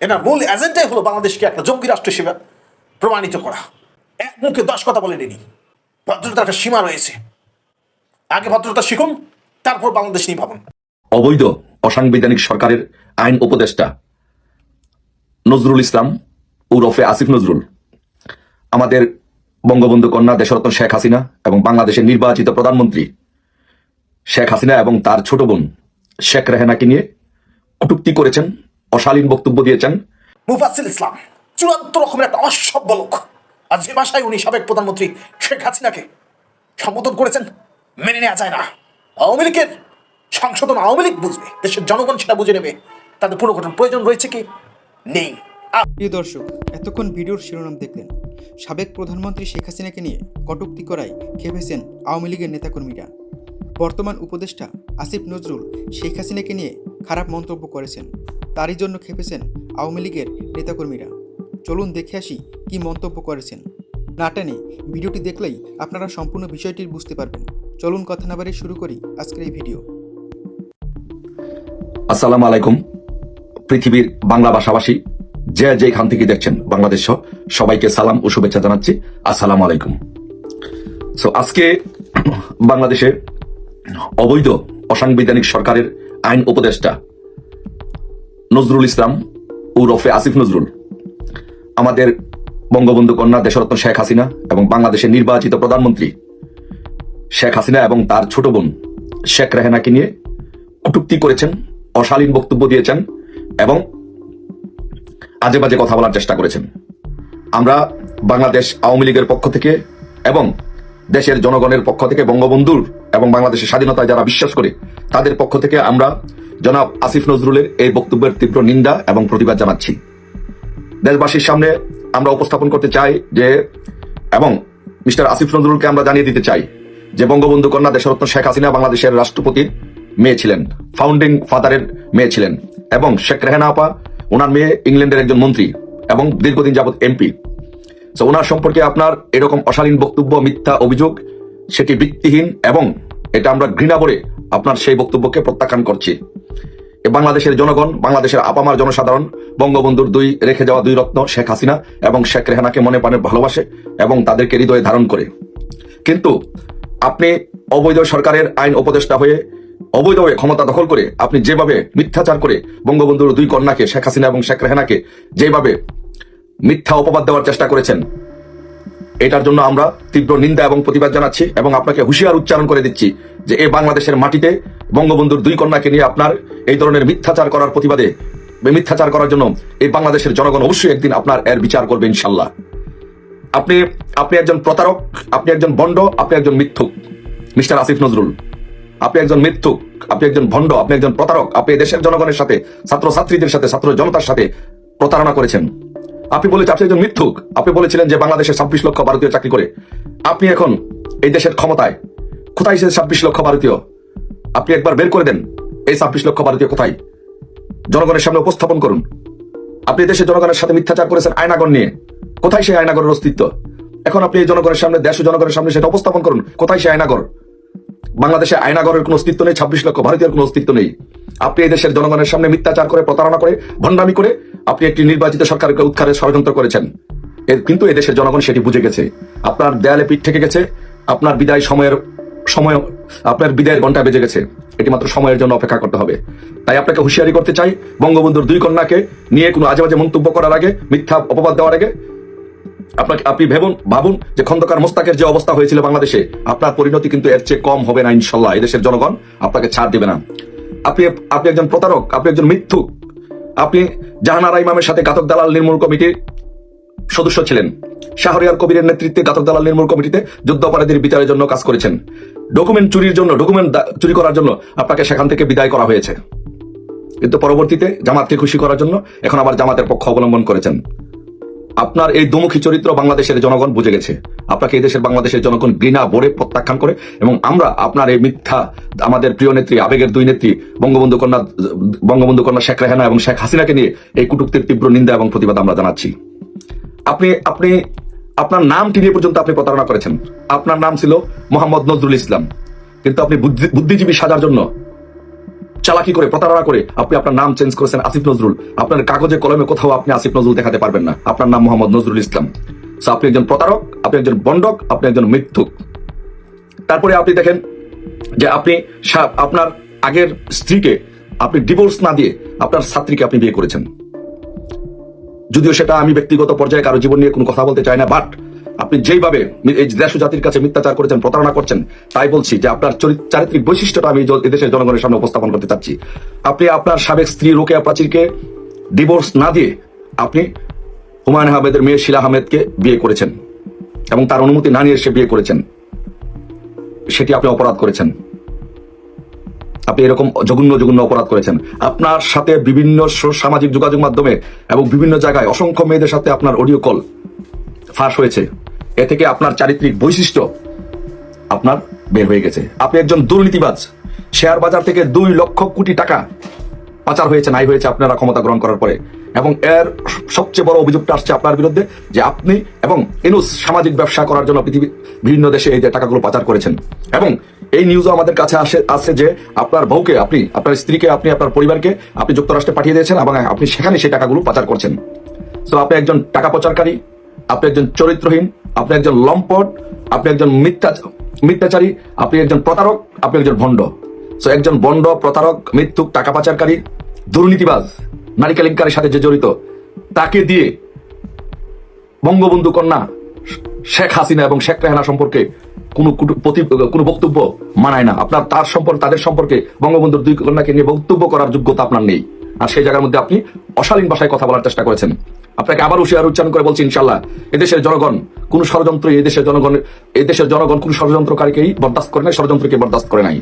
এনার মূল এজেন্ডাই হলো বাংলাদেশকে একটা জঙ্গি রাষ্ট্র হিসেবে প্রমাণিত করা। এক মুখে দশ কথা বলে নিনি। ভদ্রতার একটা সীমা রয়েছে। আগে ভদ্রতা শিখুন, তারপর বাংলাদেশ নিয়ে ভাবুন। অবৈধ, অসাংবিধানিক সরকারের আইন উপদেষ্টা নজরুল ইসলাম উরফে আসিফ নজরুল। আমাদের বঙ্গবন্ধু কন্যা দেশরত্ন শেখ হাসিনা এবং বাংলাদেশের নির্বাচিত প্রধানমন্ত্রী শেখ হাসিনা এবং তার ছোট বোন শেখ রেহেনাকে নিয়ে কটূক্তি করেছেন। অশালীন বক্তব্য দিয়েছেন। মুফাসিল ইসলাম চূড়ান্ত রকমের একটা অসভ্য লোক। আর যে ভাষায় উনি সাবেক প্রধানমন্ত্রী শেখ হাসিনাকে সম্বোধন করেছেন মেনে নেওয়া যায় না। আওয়ামী লীগের সংশোধন আওয়ামী লীগ বুঝবে দেশের জনগণ সেটা বুঝে নেবে। তাদের পুনর্গঠন প্রয়োজন রয়েছে কি? নেই। প্রিয় দর্শক এতক্ষণ ভিডিওর শিরোনাম দেখলেন। সাবেক প্রধানমন্ত্রী শেখ হাসিনাকে নিয়ে কটুক্তি করায় খেপেছেন আওয়ামী লীগের নেতাকর্মীরা। বর্তমান উপদেষ্টা আসিফ নজরুল শেখ হাসিনাকে নিয়ে খারাপ মন্তব্য করেছেন। তারই জন্য খেপেছেন আওয়ামী লীগের নেতাকর্মীরা। চলুন দেখে আসি কি মন্তব্য করেছেন। না টেনে ভিডিওটি দেখলেই আপনারা সম্পূর্ণ বিষয়টি বুঝতে পারবেন। চলুন কথা না শুরু করি আজকের এই ভিডিও। আসসালামু আলাইকুম। পৃথিবীর বাংলা ভাষাভাষী যে যেখান থেকে দেখছেন বাংলাদেশ সবাইকে সালাম ও শুভেচ্ছা জানাচ্ছি। আসসালামু আলাইকুম। সো আজকে বাংলাদেশের অবৈধ অসাংবিধানিক সরকারের আইন উপদেষ্টা নজরুল ইসলাম উরফে আসিফ নজরুল, আমাদের বঙ্গবন্ধু কন্যা দেশরত্ন শেখ হাসিনা এবং বাংলাদেশের নির্বাচিত প্রধানমন্ত্রী শেখ হাসিনা এবং তার ছোট বোন শেখ রেহেনাকে নিয়ে কটূক্তি করেছেন, অশালীন বক্তব্য দিয়েছেন এবং আজে বাজে কথা বলার চেষ্টা করেছেন। আমরা বাংলাদেশ আওয়ামী লীগের পক্ষ থেকে এবং দেশের জনগণের পক্ষ থেকে বঙ্গবন্ধুর এবং বাংলাদেশের স্বাধীনতায় যারা বিশ্বাস করে, তাদের পক্ষ থেকে আমরা জনাব আসিফ নজরুলের এই বক্তব্যের তীব্র নিন্দা এবং প্রতিবাদ জানাচ্ছি। দেশবাসীর সামনে আমরা উপস্থাপন করতে চাই যে, এবং মিস্টার আসিফ নজরুলকে আমরা জানিয়ে দিতে চাই যে, বঙ্গবন্ধু কন্যা দেশরত্ন শেখ হাসিনা বাংলাদেশের রাষ্ট্রপতির মেয়ে ছিলেন ফাউন্ডিং ফাদারের মেয়ে ছিলেন, এবং শেখ রেহানা আপা, ওনার মেয়ে ইংল্যান্ডের একজন মন্ত্রী এবং দীর্ঘদিন যাবৎ এমপি। তো ওনার সম্পর্কে আপনার এরকম অশালীন বক্তব্য, মিথ্যা অভিযোগ, সেটি ভিত্তিহীন এবং এটা আমরা ঘৃণা করে আপনার সেই বক্তব্যকে প্রত্যাখ্যান করছি। বাংলাদেশের জনগণ, বাংলাদেশের আপামার জনসাধারণ, বঙ্গবন্ধুর দুই রেখে যাওয়া দুই রত্ন শেখ হাসিনা এবং শেখ রেহানাকে মনে প্রাণে ভালোবাসে এবং তাদেরকে হৃদয়ে ধারণ করে। কিন্তু আপনি অবৈধ সরকারের আইন উপদেষ্টা হয়ে অবৈধভাবে ক্ষমতা দখল করে, আপনি যেভাবে মিথ্যাচার করে বঙ্গবন্ধুর দুই কন্যাকে, শেখ হাসিনা এবং শেখ রেহানাকে যেভাবে মিথ্যা অপবাদ দেওয়ার চেষ্টা করেছেন এটার জন্য আমরা তীব্র নিন্দা এবং প্রতিবাদ জানাচ্ছি এবং আপনাকে হুঁশিয়ার উচ্চারণ করে দিচ্ছি যে এই বাংলাদেশের মাটিতে বঙ্গবন্ধুর দুই কন্যাকে নিয়ে আপনার এই ধরনের মিথ্যাচার করার প্রতিবাদে মিথ্যাচার করার জন্য এই বাংলাদেশের জনগণ অবশ্যই একদিন আপনার এর বিচার করবে ইনশাল্লাহ আপনি আপনি একজন প্রতারক, আপনি একজন বন্ড, আপনি একজন মিথ্যুক। মিস্টার আসিফ নজরুল, আপনি একজন মিথ্যুক, আপনি একজন ভণ্ড আপনি একজন প্রতারক, আপনি দেশের জনগণের সাথে ছাত্র ছাত্রীদের সাথে, ছাত্র জনতার সাথে প্রতারণা করেছেন। আপনি বলেছেন আপনি একজন মিথ্যুক। আপনি বলেছিলেন যে বাংলাদেশে ছাব্বিশ লক্ষ ভারতীয় চাকরি করে। আপনি এখন এই দেশের ক্ষমতায়, কোথায় এসেছে ছাব্বিশ লক্ষ ভারতীয়? আপনি একবার বের করে দেন এই ছাব্বিশ লক্ষ ভারতীয় কোথায়? জনগণের সামনে উপস্থাপন করুন। আপনি দেশের জনগণের সাথে মিথ্যাচার করেছেন আয়নাগর নিয়ে। কোথায় সেই আয়নাগরের অস্তিত্ব? এখন আপনি এই জনগণের সামনে, দেশ জনগণের সামনে সেটা উপস্থাপন করুন। কোথায় সেই আয়নাগর বাংলাদেশে আয়নাগরের কোনো অস্তিত্ব নেই, ছাব্বিশ লক্ষ ভারতীয় কোনো অস্তিত্ব নেই। আপনি এই দেশের জনগণের সামনে মিথ্যাচার করে, প্রতারণা করে, ভণ্ডামি করে আপনি একটি নির্বাচিত সরকারকে উৎখারের ষড়যন্ত্র করেছেন। কিন্তু এই দেশের জনগণ সেটি বুঝে গেছে। আপনার দেয়ালে পিঠ থেকে গেছে, আপনার বিদায় সময়ের সময়, আপনার বিদায়ের ঘণ্টা বেজে গেছে। এটি মাত্র সময়ের জন্য অপেক্ষা করতে হবে। তাই আপনাকে হুঁশিয়ারি করতে চাই, বঙ্গবন্ধুর দুই কন্যাকে নিয়ে কোনো আজে বাজে মন্তব্য করার আগে, মিথ্যা অপবাদ দেওয়ার আগে, আপনাকে আপনি ভেবুন, ভাবুন যে খন্দকার মোস্তাকের যে অবস্থা হয়েছিল বাংলাদেশে, আপনার পরিণতি কিন্তু এর চেয়ে কম হবে না, ইনশাল্লাহ। এদেশের জনগণ আপনাকে ছাড় দেবে না। আপনি আপনি একজন প্রতারক, আপনি একজন মিথ্যুক। আপনি জাহানারা ইমামের সাথে ঘাতক দালাল নির্মূল কমিটির সদস্য ছিলেন। শাহরিয়ার কবিরের নেতৃত্বে ঘাতক দালাল নির্মূল কমিটিতে যুদ্ধ অপরাধীর বিচারের জন্য কাজ করেছেন। ডকুমেন্ট চুরির জন্য, ডকুমেন্ট চুরি করার জন্য আপনাকে সেখান থেকে বিদায় করা হয়েছে। কিন্তু পরবর্তীতে জামাতকে খুশি করার জন্য এখন আবার জামাতের পক্ষ অবলম্বন করেছেন। আপনার এই দুমুখী চরিত্র বাংলাদেশের জনগণ বুঝে গেছে। আপনাকে এই দেশের বাংলাদেশের জনগণ ঘৃণা ভরে প্রত্যাখ্যান করে এবং আমরা আপনার এই মিথ্যা আমাদের প্রিয় নেত্রী, আবেগের দুই নেত্রী, বঙ্গবন্ধু কন্যা বঙ্গবন্ধু কন্যা শেখ রেহানা এবং শেখ হাসিনাকে নিয়ে এই কুটুক্তির তীব্র নিন্দা এবং প্রতিবাদ আমরা জানাচ্ছি। আপনি আপনি, আপনার নামটি নিয়ে পর্যন্ত আপনি প্রতারণা করেছেন। আপনার নাম ছিল মোহাম্মদ নজরুল ইসলাম। কিন্তু আপনি বুদ্ধি- বুদ্ধিজীবী সাজার জন্য চালাকি করে, প্রতারণা করে, আপনি আপনার নাম চেঞ্জ করেছেন আসিফ নজরুল। আপনার কাগজে, কলমে কোথাও আপনি আসিফ নজরুল দেখাতে পারবেন না। আপনার নাম মোহাম্মদ নজরুল ইসলাম। আপনি একজন প্রতারক, আপনি একজন বন্ডক, আপনি একজন মিথ্যুক। তারপরে আপনি দেখেন যে আপনি আপনার আগের স্ত্রীকে আপনি ডিভোর্স না দিয়ে আপনার ছাত্রীকে আপনি বিয়ে করেছেন। যদিও সেটা আমি ব্যক্তিগত পর্যায়ে কারও জীবন নিয়ে কোনো কথা বলতে চাই না বাট আপনি যেইভাবে এই দেশ জাতির কাছে মিথ্যাচার করেছেন, প্রতারণা করছেন, তাই বলছি যে আপনার চরিত- চারিত্রিক বৈশিষ্ট্যটা আমি এদেশের জনগণের সামনে উপস্থাপন করতে চাচ্ছি। আপনি আপনার সাবেক স্ত্রী রোকেয়া প্রাচীরকে ডিভোর্স না দিয়ে আপনি হুমায়ুন আহমেদের মেয়ে শিলা আহমেদকে বিয়ে করেছেন এবং তার অনুমতি না নিয়ে সে বিয়ে করেছেন। সেটি আপনি অপরাধ করেছেন। আপনি এরকম জঘন্য জঘন্য অপরাধ করেছেন। আপনার সাথে বিভিন্ন সামাজিক যোগাযোগ মাধ্যমে এবং বিভিন্ন জায়গায় অসংখ্য মেয়েদের সাথে আপনার অডিও কল ফাঁস হয়েছে। এ থেকে আপনার চারিত্রিক বৈশিষ্ট্য আপনার বের হয়ে গেছে। আপনি একজন দুর্নীতিবাজ। শেয়ার বাজার থেকে দুই লক্ষ কোটি টাকা পাচার হয়েছে, নাই হয়েছে আপনারা ক্ষমতা গ্রহণ করার পরে। এবং এর সবচেয়ে বড় অভিযোগটা আসছে আপনার বিরুদ্ধে যে আপনি এবং এনুস সামাজিক ব্যবসা করার জন্য পৃথিবীর বিভিন্ন দেশে এই যে টাকাগুলো পাচার করেছেন। এবং এই নিউজও আমাদের কাছে আসে আছে যে আপনার বউকে আপনি, আপনার স্ত্রীকে আপনি, আপনার পরিবারকে আপনি যুক্তরাষ্ট্রে পাঠিয়ে দিয়েছেন এবং আপনি সেখানে সেই টাকাগুলো পাচার করছেন। তো আপনি একজন টাকা পাচারকারী আপনি একজন চরিত্রহীন আপনি একজন লম্পট, আপনি একজন মিথ্যা, মিথ্যাচারী, আপনি একজন প্রতারক, আপনি একজন ভণ্ড। সো একজন বন্ড প্রতারক মৃত্যুক টাকা পাচারকারী, দুর্নীতিবাজ নারী কেলেঙ্কারের সাথে যে জড়িত, তাকে দিয়ে বঙ্গবন্ধু কন্যা শেখ হাসিনা এবং শেখ রেহানা সম্পর্কে কোনো প্রতি- কোনো বক্তব্য মানায় না। আপনার তার সম্পর্কে তাদের সম্পর্কে বঙ্গবন্ধুর দুই কন্যাকে নিয়ে বক্তব্য করার যোগ্যতা আপনার নেই। আর সেই জায়গার মধ্যে আপনি অশালীন ভাষায় কথা বলার চেষ্টা করেছেন। আপনাকে আবার হুশিয়ার উচ্চারণ করে বলছি ইনশাল্লাহ এদেশের জনগণ, কোন ষড়যন্ত্র এদেশের জনগণ এদেশের জনগণ কোন ষড়যন্ত্রকারীকেই বরদাস্ত করে নাই, ষড়যন্ত্রকে বরদাস্ত করে নাই।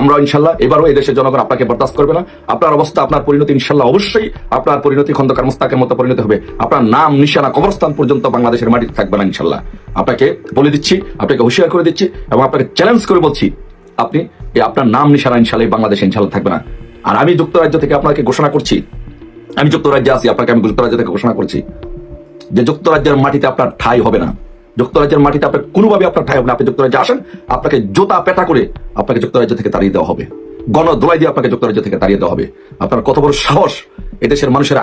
আমরা ইনশাল্লাহ এবারও এই দেশের জনগণ আপনাকে বরদাস্ত করবে না। আপনার অবস্থা, আপনার পরিণতি ইনশাল্লাহ অবশ্যই, আপনার পরিণতি খন্দকার মোস্তাকের মতো পরিণতি হবে। আপনার নাম, নিশানা, কবরস্থান পর্যন্ত বাংলাদেশের মাটিতে থাকবে না ইনশাল্লাহ আপনাকে বলে দিচ্ছি, আপনাকে হুঁশিয়ার করে দিচ্ছি এবং আপনাকে চ্যালেঞ্জ করে বলছি, আপনি আপনার নাম, নিশানা ইনশাল্লাহ বাংলাদেশে ইনশাল্লাহ থাকবে না। আর আমি যুক্তরাজ্য থেকে আপনাকে ঘোষণা করছি আমি যুক্তরাজ্যে আছি, আপনাকে আমি যুক্তরাজ্য থেকে ঘোষণা করছি। যে যুক্তরাজ্যের মাটিতে আপনার ঠাই হবে না। যুক্তরাজ্যের মাটিতে আপনার কোনোভাবে আপনার ঠাই হবে না। আপনি যুক্তরাজ্যে আসেন, আপনাকে জোতা পেটা করে আপনাকে যুক্তরাজ্য থেকে তাড়িয়ে দেওয়া হবে। গণ দোলাই দিয়ে আপনাকে যুক্তরাজ্য থেকে তাড়িয়ে দেওয়া হবে। আপনার কত বড় সাহস এদেশের মানুষের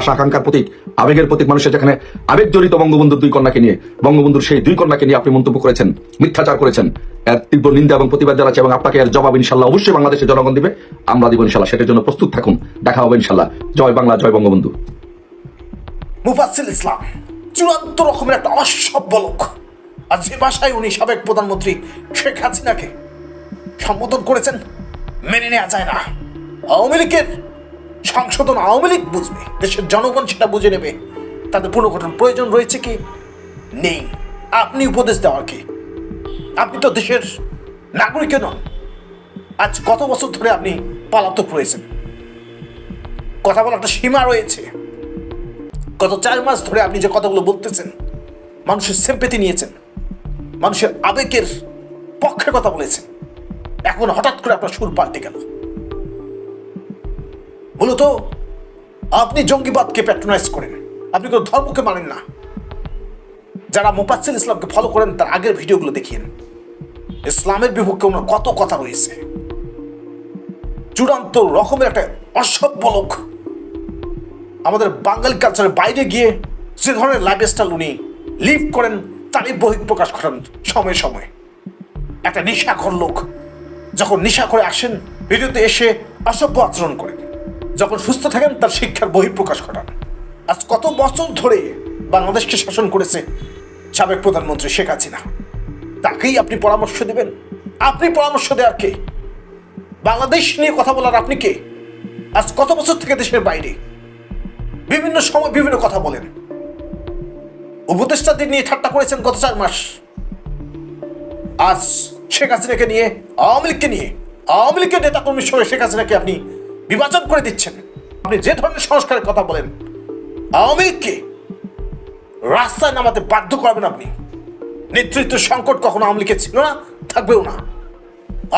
আশা আকাঙ্ক্ষার প্রতীক, আবেগের প্রতীক মানুষের যেখানে আবেগ জড়িত বঙ্গবন্ধুর দুই কন্যাকে নিয়ে, বঙ্গবন্ধুর সেই দুই কন্যাকে নিয়ে আপনি মন্তব্য করেছেন, মিথ্যাচার করেছেন। এর তীব্র নিন্দা এবং প্রতিবাদ জানাচ্ছে এবং আপনাকে এর জবাব ইনশাল্লাহ অবশ্যই বাংলাদেশের জনগণ দিবে। আমরা দিব ইনশাল্লাহ সেটার জন্য প্রস্তুত থাকুন। দেখা হবে ইনশাল্লাহ জয় বাংলা, জয় বঙ্গবন্ধু। মুফাসিল ইসলাম চূড়ান্ত রকমের একটা অসভ্য লোক। আর যে ভাষায় উনি সাবেক প্রধানমন্ত্রী, শেখ হাসিনাকে সম্বোধন করেছেন, মেনে নেওয়া যায় না। আওয়ামী লীগের সংশোধন আওয়ামী লীগ বুঝবে। দেশের জনগণ সেটা বুঝে নেবে। তাদের পুনর্গঠন প্রয়োজন রয়েছে কি? নেই। আপনি উপদেশ দেওয়ার কি? আপনি তো দেশের নাগরিক নন। আজ কত বছর ধরে আপনি পালাতক রয়েছেন। কথা বলার একটা সীমা রয়েছে। গত চার মাস ধরে আপনি যে কথাগুলো বলতেছেন, মানুষের সেম্পেতি নিয়েছেন, মানুষের আবেগের পক্ষে কথা বলেছেন, এখন হঠাৎ করে আপনার সুর পাল্টে গেল। মূলত আপনি জঙ্গিবাদকে প্যাট্রোনাইজ করেন। আপনি কোনো ধর্মকে মানেন না। যারা মোপাচ্ছিল ইসলামকে ফলো করেন, তার আগের ভিডিওগুলো দেখিয়েন। ইসলামের বিপক্ষে ওনার কত কথা রয়েছে। চূড়ান্ত রকমের একটা অসভ্য লোক। আমাদের বাঙালি কালচারের বাইরে গিয়ে যে ধরনের লাইফস্টাইল উনি লিভ করেন, তারই বহিঃপ্রকাশ ঘটান সময়ে সময়ে। একটা নেশাখর লোক, যখন নেশা করে আসেন, ভিডিওতে এসে অসভ্য আচরণ করেন। যখন সুস্থ থাকেন, তার শিক্ষার বহিঃপ্রকাশ ঘটান। আজ কত বছর ধরে বাংলাদেশকে শাসন করেছে সাবেক প্রধানমন্ত্রী শেখ হাসিনা। তাকেই আপনি পরামর্শ দেবেন? আপনি পরামর্শ দেওয়ার কে? বাংলাদেশ নিয়ে কথা বলার আপনি কে? আজ কত বছর থেকে দেশের বাইরে? বিভিন্ন সময় বিভিন্ন কথা বলেন। উপদেষ্টাদের নিয়ে ঠাট্টা করেছেন গত চার মাস। আজ শেখ হাসিনাকে নিয়ে, আওয়ামী লীগকে নিয়ে, আওয়ামী লীগের নেতা কর্মীর সঙ্গে শেখ হাসিনাকে আপনি বিভাজন করে দিচ্ছেন। আপনি যে ধরনের সংস্কারের কথা বলেন আওয়ামী লীগকে রাস্তায় নামাতে বাধ্য করবেন আপনি। নেতৃত্ব সংকট কখনো আওয়ামী লীগের ছিল না, থাকবেও না।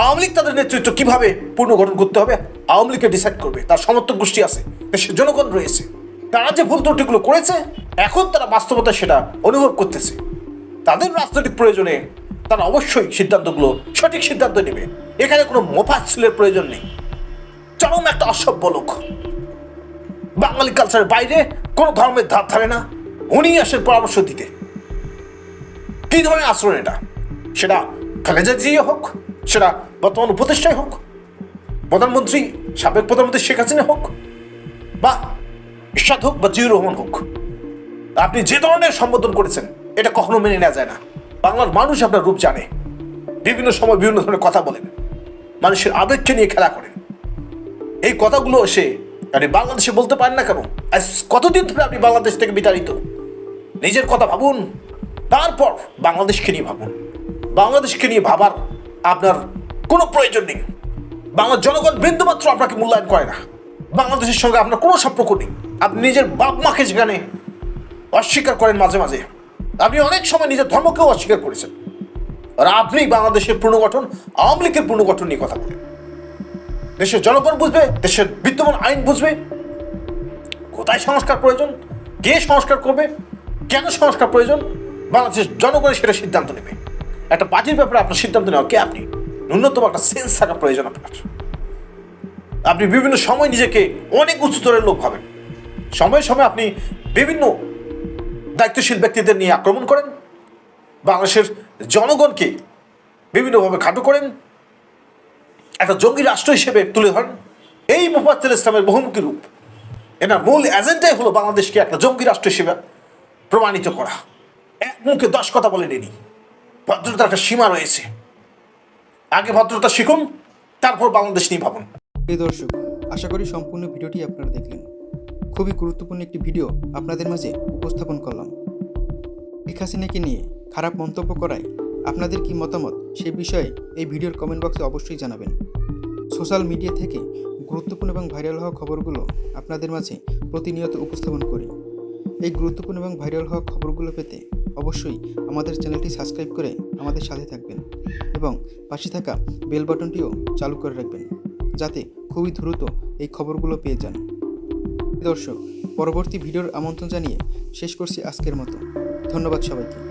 আওয়ামী লীগ তাদের নেতৃত্ব কীভাবে পুনর্গঠন করতে হবে, আওয়ামী লীগকে ডিসাইড করবে, তার সমর্থক গোষ্ঠী আছে, দেশের জনগণ রয়েছে। তারা যে ভুল ত্রুটিগুলো করেছে, এখন তারা বাস্তবতা সেটা অনুভব করতেছে। তাদের রাজনৈতিক প্রয়োজনে তারা অবশ্যই সিদ্ধান্তগুলো সঠিক সিদ্ধান্ত নেবে। এখানে কোনো মোফাসিলের প্রয়োজন নেই। চরম একটা অসভ্য লোক। বাঙালি কালচারের বাইরে কোনো ধর্মের ধার ধারে না। উনি আসেন পরামর্শ দিতে। কি ধরনের আচরণ এটা? সেটা খালেদা জিয়া হোক, সেটা বর্তমান উপদেষ্টাই হোক, প্রধানমন্ত্রী, সাবেক প্রধানমন্ত্রী শেখ হাসিনা হোক, বা ইরশাদ হোক বা জিয়ুর রহমান হোক। আপনি যে ধরনের সম্বোধন করেছেন, এটা কখনো মেনে নেওয়া যায় না। বাংলার মানুষ আপনার রূপ জানে। বিভিন্ন সময় বিভিন্ন ধরনের কথা বলেন। মানুষের আবেগকে নিয়ে খেলা করেন। এই কথাগুলো এসে আপনি বাংলাদেশে বলতে পারেন না কেন, আজ কতদিন ধরে আপনি বাংলাদেশ থেকে বিতাড়িত? নিজের কথা ভাবুন, তারপর বাংলাদেশকে নিয়ে ভাবুন। বাংলাদেশকে নিয়ে ভাবার আপনার কোনো প্রয়োজন নেই। বাংলার জনগণ বিন্দুমাত্র আপনাকে মূল্যায়ন করে না। বাংলাদেশের সঙ্গে আপনার কোনো সম্পর্ক নেই। আপনি নিজের বাপ মাকে যেখানে অস্বীকার করেন মাঝে মাঝে, আপনি অনেক সময় নিজের ধর্মকেও অস্বীকার করেছেন। আর আপনি বাংলাদেশের পুনর্গঠন, আওয়ামী লীগের পুনর্গঠন নিয়ে কথা বলেন। দেশের জনগণ বুঝবে, দেশের বিদ্যমান আইন বুঝবে। কোথায় সংস্কার প্রয়োজন, কে সংস্কার করবে, কেন সংস্কার প্রয়োজন, বাংলাদেশের জনগণ সেটা সিদ্ধান্ত নেবে। একটা পার্টির ব্যাপারে আপনার সিদ্ধান্ত নেওয়া কে আপনি? ন্যূনতম একটা সেন্স থাকা প্রয়োজন আপনার। আপনি বিভিন্ন সময় নিজেকে অনেক উচ্চতরের লোক ভাবেন। সময়ে সময়ে আপনি বিভিন্ন দায়িত্বশীল ব্যক্তিদের নিয়ে আক্রমণ করেন। বাংলাদেশের জনগণকে বিভিন্নভাবে খাটো করেন। একটা জঙ্গি রাষ্ট্র হিসেবে তুলে ধরেন। এই মুফাজ্জল ইসলামের বহুমুখী রূপ। এনার মূল এজেন্ডাই হলো বাংলাদেশকে একটা জঙ্গি রাষ্ট্র হিসেবে প্রমাণিত করা। এক মুখে দশ কথা বলে নিনি। ভদ্রতার একটা সীমা রয়েছে। আগে ভদ্রতা শিখুন, তারপর বাংলাদেশ নিয়ে ভাবুন। প্রিয় দর্শক, আশা করি সম্পূর্ণ ভিডিওটি আপনারা দেখলেন। খুবই গুরুত্বপূর্ণ একটি ভিডিও আপনাদের মাঝে উপস্থাপন করলাম। শেখ নিয়ে খারাপ মন্তব্য করায় আপনাদের কি মতামত? সে বিষয়ে এই ভিডিওর কমেন্ট বক্সে অবশ্যই জানাবেন। সোশ্যাল মিডিয়া থেকে গুরুত্বপূর্ণ এবং ভাইরাল হওয়া খবরগুলো আপনাদের মাঝে প্রতিনিয়ত উপস্থাপন করি। এই গুরুত্বপূর্ণ এবং ভাইরাল হওয়া খবরগুলো পেতে অবশ্যই আমাদের চ্যানেলটি সাবস্ক্রাইব করে আমাদের সাথে থাকবেন এবং পাশে থাকা বেল বাটনটিও চালু করে রাখবেন যাতে খুবই দ্রুত এই খবরগুলো পেয়ে যান। দর্শক, পরবর্তী ভিডিওর আমন্ত্রণ জানিয়ে শেষ করছি আজকের মতো। ধন্যবাদ সবাইকে।